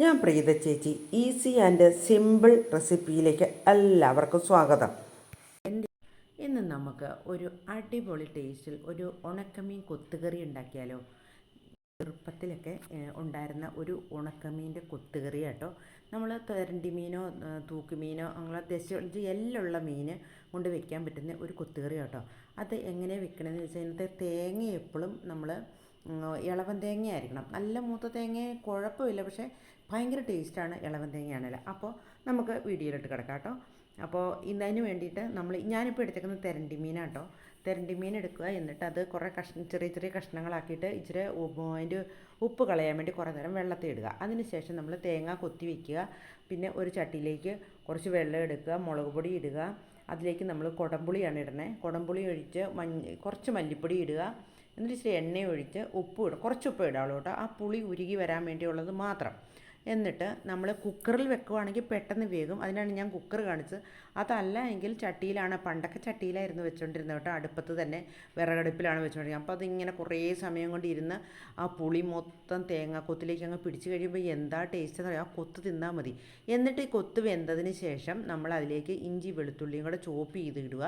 ഞാൻ പ്രീത ചേച്ചി easy and simple റെസിപ്പിയിലേക്ക് എല്ലാവർക്കും സ്വാഗതം. ഇന്ന് നമുക്ക് ഒരു അടിപൊളി ടേസ്റ്റിൽ ഒരു ഉണക്കമീൻ കൊത്തുകറി ഉണ്ടാക്കിയാലോ? ചെറുപ്പത്തിലൊക്കെ ഉണ്ടായിരുന്ന ഒരു ഉണക്കമീന്റെ കൊത്തുകറി കേട്ടോ നമ്മൾ തരണ്ടി മീനോ തൂക്കുമീനോ അങ്ങനെ ദശ എല്ലാം ഉള്ള മീൻ കൊണ്ട് വെക്കാൻ പറ്റുന്ന ഒരു കൊത്തുകറി കേട്ടോ അത് എങ്ങനെ വെക്കണമെന്ന് വെച്ചാൽ ഇന്നത്തെ തേങ്ങ എപ്പോഴും നമ്മൾ ഇളവൻ തേങ്ങ ആയിരിക്കണം നല്ല മൂത്ത തേങ്ങ കുഴപ്പമില്ല പക്ഷേ ഭയങ്കര ടേസ്റ്റാണ് ഇളവൻ തേങ്ങയാണല്ലോ അപ്പോൾ നമുക്ക് വീഡിയോയിലിട്ട് കിടക്കാം കേട്ടോ. അപ്പോൾ ഇന്നതിന് വേണ്ടിയിട്ട് നമ്മൾ ഞാനിപ്പോൾ എടുത്തേക്കുന്നത് തെരണ്ടി മീനാട്ടോ തെരണ്ടി മീൻ എടുക്കുക എന്നിട്ട് അത് കുറേ കഷ്ണ ചെറിയ ചെറിയ കഷ്ണങ്ങളാക്കിയിട്ട് ഇച്ചിരി അതിന്റെ ഉപ്പ് കളയാൻ വേണ്ടി കുറേ നേരം വെള്ളത്തിൽ ഇടുക. അതിന് ശേഷം നമ്മൾ തേങ്ങ കൊത്തി വയ്ക്കുക പിന്നെ ഒരു ചട്ടിയിലേക്ക് കുറച്ച് വെള്ളം എടുക്കുക മുളക് പൊടി ഇടുക. അതിലേക്ക് നമ്മൾ കുടംപുളിയാണ് ഇടണേ കുടംപുളി ഒഴിച്ച് മഞ്ഞ കുറച്ച് മല്ലിപ്പൊടി ഇടുക. എന്നിട്ട് ഇച്ചിരി എണ്ണ ഒഴിച്ച് ഉപ്പ് ഇടും. കുറച്ച് ഉപ്പ് ഇടാവുള്ളൂ കേട്ടോ. ആ പുളി ഉരുകി വരാൻ വേണ്ടിയുള്ളത് മാത്രം. എന്നിട്ട് നമ്മൾ കുക്കറിൽ വെക്കുവാണെങ്കിൽ പെട്ടെന്ന് വേകും അതിനാണ് ഞാൻ കുക്കർ കാണിച്ചത്. അതല്ല എങ്കിൽ ചട്ടിയിലാണ് പണ്ടൊക്കെ ചട്ടിയിലായിരുന്നു വെച്ചുകൊണ്ടിരുന്നത് കേട്ടോ. അടുപ്പത്ത് തന്നെ വിറകടുപ്പിലാണ് വെച്ചുകൊണ്ടിരുന്നത് അപ്പോൾ അതിങ്ങനെ കുറേ സമയം കൊണ്ട് ഇരുന്ന് ആ പുളി മൊത്തം തേങ്ങാക്കൊത്തിലേക്ക് അങ്ങ് പിടിച്ച് കഴിയുമ്പോൾ എന്താ ടേസ്റ്റ് എന്ന് പറയുക ആ കൊത്ത് തിന്നാൽ മതി. എന്നിട്ട് ഈ കൊത്ത് വെന്തതിന് ശേഷം നമ്മൾ അതിലേക്ക് ഇഞ്ചി വെളുത്തുള്ളിയും കൂടെ ചോപ്പ് ചെയ്ത് ഇടുക.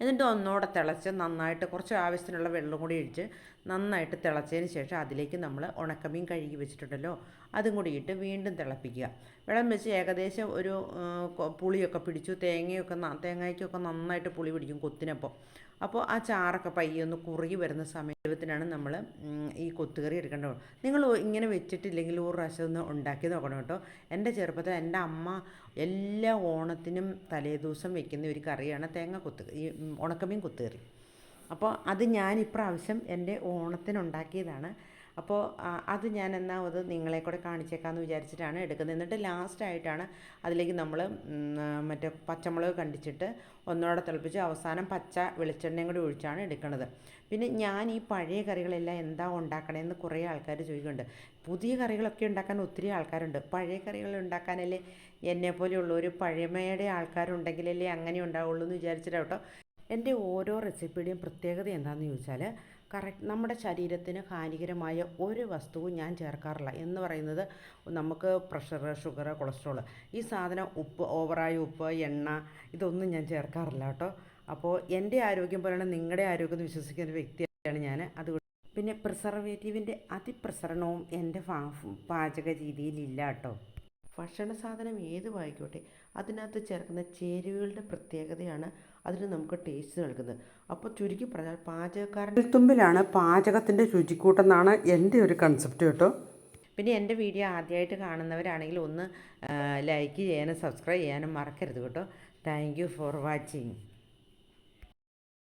എന്നിട്ട് ഒന്നുകൂടെ തിളച്ച് നന്നായിട്ട് കുറച്ച് ആവശ്യത്തിനുള്ള വെള്ളം കൂടി ഒഴിച്ച് നന്നായിട്ട് തിളച്ചതിന് ശേഷം അതിലേക്ക് നമ്മൾ ഉണക്കമീൻ കഴുകി വെച്ചിട്ടുണ്ടല്ലോ അതും കൂടി ഇട്ട് വീണ്ടും തിളപ്പിക്കുക. വെള്ളം വെച്ച് ഏകദേശം ഒരു പുളിയൊക്കെ പിടിച്ചു തേങ്ങയൊക്കെ തേങ്ങയ്ക്കൊക്കെ നന്നായിട്ട് പുളി പിടിക്കും കൊത്തിനപ്പം. അപ്പോൾ ആ ചാറൊക്കെ പയ്യൊന്ന് കുറുകി വരുന്ന സമയത്തിനാണ് നമ്മൾ ഈ കൊത്തുകറി എടുക്കേണ്ടത്. നിങ്ങൾ ഇങ്ങനെ വെച്ചിട്ടില്ലെങ്കിൽ ഒരു പ്രാവശ്യം ഒന്ന് ഉണ്ടാക്കി നോക്കണം കേട്ടോ. എന്റെ ചെറുപ്പത്തിൽ എന്റെ അമ്മ എല്ലാ ഓണത്തിനും തലേദിവസം വെക്കുന്ന ഒരു കറിയാണ് തേങ്ങ കൊത്തുകറി ഈ ഉണക്കമീൻ കൊത്തുകറി. അപ്പോൾ അത് ഞാൻ ഇപ്രാവശ്യം എന്റെ ഓണത്തിനുണ്ടാക്കിയതാണ്. അപ്പോൾ അത് ഞാൻ എന്നാ അത് നിങ്ങളെ കൂടെ കാണിച്ചേക്കാമെന്ന് വിചാരിച്ചിട്ടാണ് എടുക്കുന്നത്. എന്നിട്ട് ലാസ്റ്റായിട്ടാണ് അതിലേക്ക് നമ്മൾ മറ്റേ പച്ചമുളക് കണ്ടിച്ചിട്ട് ഒന്നോടെ തിളപ്പിച്ച് അവസാനം പച്ച വെളിച്ചെണ്ണയും കൂടി ഒഴിച്ചാണ് എടുക്കുന്നത് പിന്നെ ഞാൻ ഈ പഴയ കറികളെല്ലാം എന്താ ഉണ്ടാക്കണേന്ന് കുറേ ആൾക്കാർ ചോദിക്കുന്നുണ്ട്. പുതിയ കറികളൊക്കെ ഉണ്ടാക്കാൻ ഒത്തിരി ആൾക്കാരുണ്ട്. പഴയ കറികൾ ഉണ്ടാക്കാനല്ലേ എന്നെപ്പോലെയുള്ളവർ പഴമയുടെ ആൾക്കാരുണ്ടെങ്കിലല്ലേ അങ്ങനെ ഉണ്ടാവുള്ളൂ എന്ന് വിചാരിച്ചിട്ടാണ് കേട്ടോ എന്റെ ഓരോ റെസിപ്പിയുടെയും പ്രത്യേകത എന്താണെന്ന് ചോദിച്ചാൽ കറക്റ്റ് നമ്മുടെ ശരീരത്തിന് ഹാനികരമായ ഒരു വസ്തുവും ഞാൻ ചേർക്കാറില്ല എന്ന് പറയുന്നത് നമുക്ക് പ്രഷർ ഷുഗർ കൊളസ്ട്രോൾ ഈ സാധനം ഉപ്പ് ഓവറായ ഉപ്പ് എണ്ണ ഇതൊന്നും ഞാൻ ചേർക്കാറില്ല കേട്ടോ. അപ്പോൾ എന്റെ ആരോഗ്യം പോലെയാണ് നിങ്ങളുടെ ആരോഗ്യം എന്ന് വിശ്വസിക്കുന്ന വ്യക്തിയാണ് ഞാൻ അതുകൊണ്ട് പിന്നെ പ്രിസർവേറ്റീവിന്റെ അതിപ്രസരണവും എന്റെ പാചക രീതിയിലില്ല കേട്ടോ. ഭക്ഷണ സാധനം ഏതുമായിക്കോട്ടെ അതിനകത്ത് ചേർക്കുന്ന ചേരുവകളുടെ പ്രത്യേകതയാണ് അതിന് നമുക്ക് ടേസ്റ്റ് നൽകുന്നത്. അപ്പോൾ ചുരുക്കി പറഞ്ഞാൽ പാചകക്കാരന്റെ തുമ്പിലാണ് പാചകത്തിന്റെ രുചിക്കൂട്ടെന്നാണ് എന്റെ ഒരു കൺസെപ്റ്റ് കേട്ടോ. പിന്നെ എന്റെ വീഡിയോ ആദ്യമായിട്ട് കാണുന്നവരാണെങ്കിൽ ഒന്ന് ലൈക്ക് ചെയ്യാനും സബ്സ്ക്രൈബ് ചെയ്യാനും മറക്കരുത് കേട്ടോ. Thank you for watching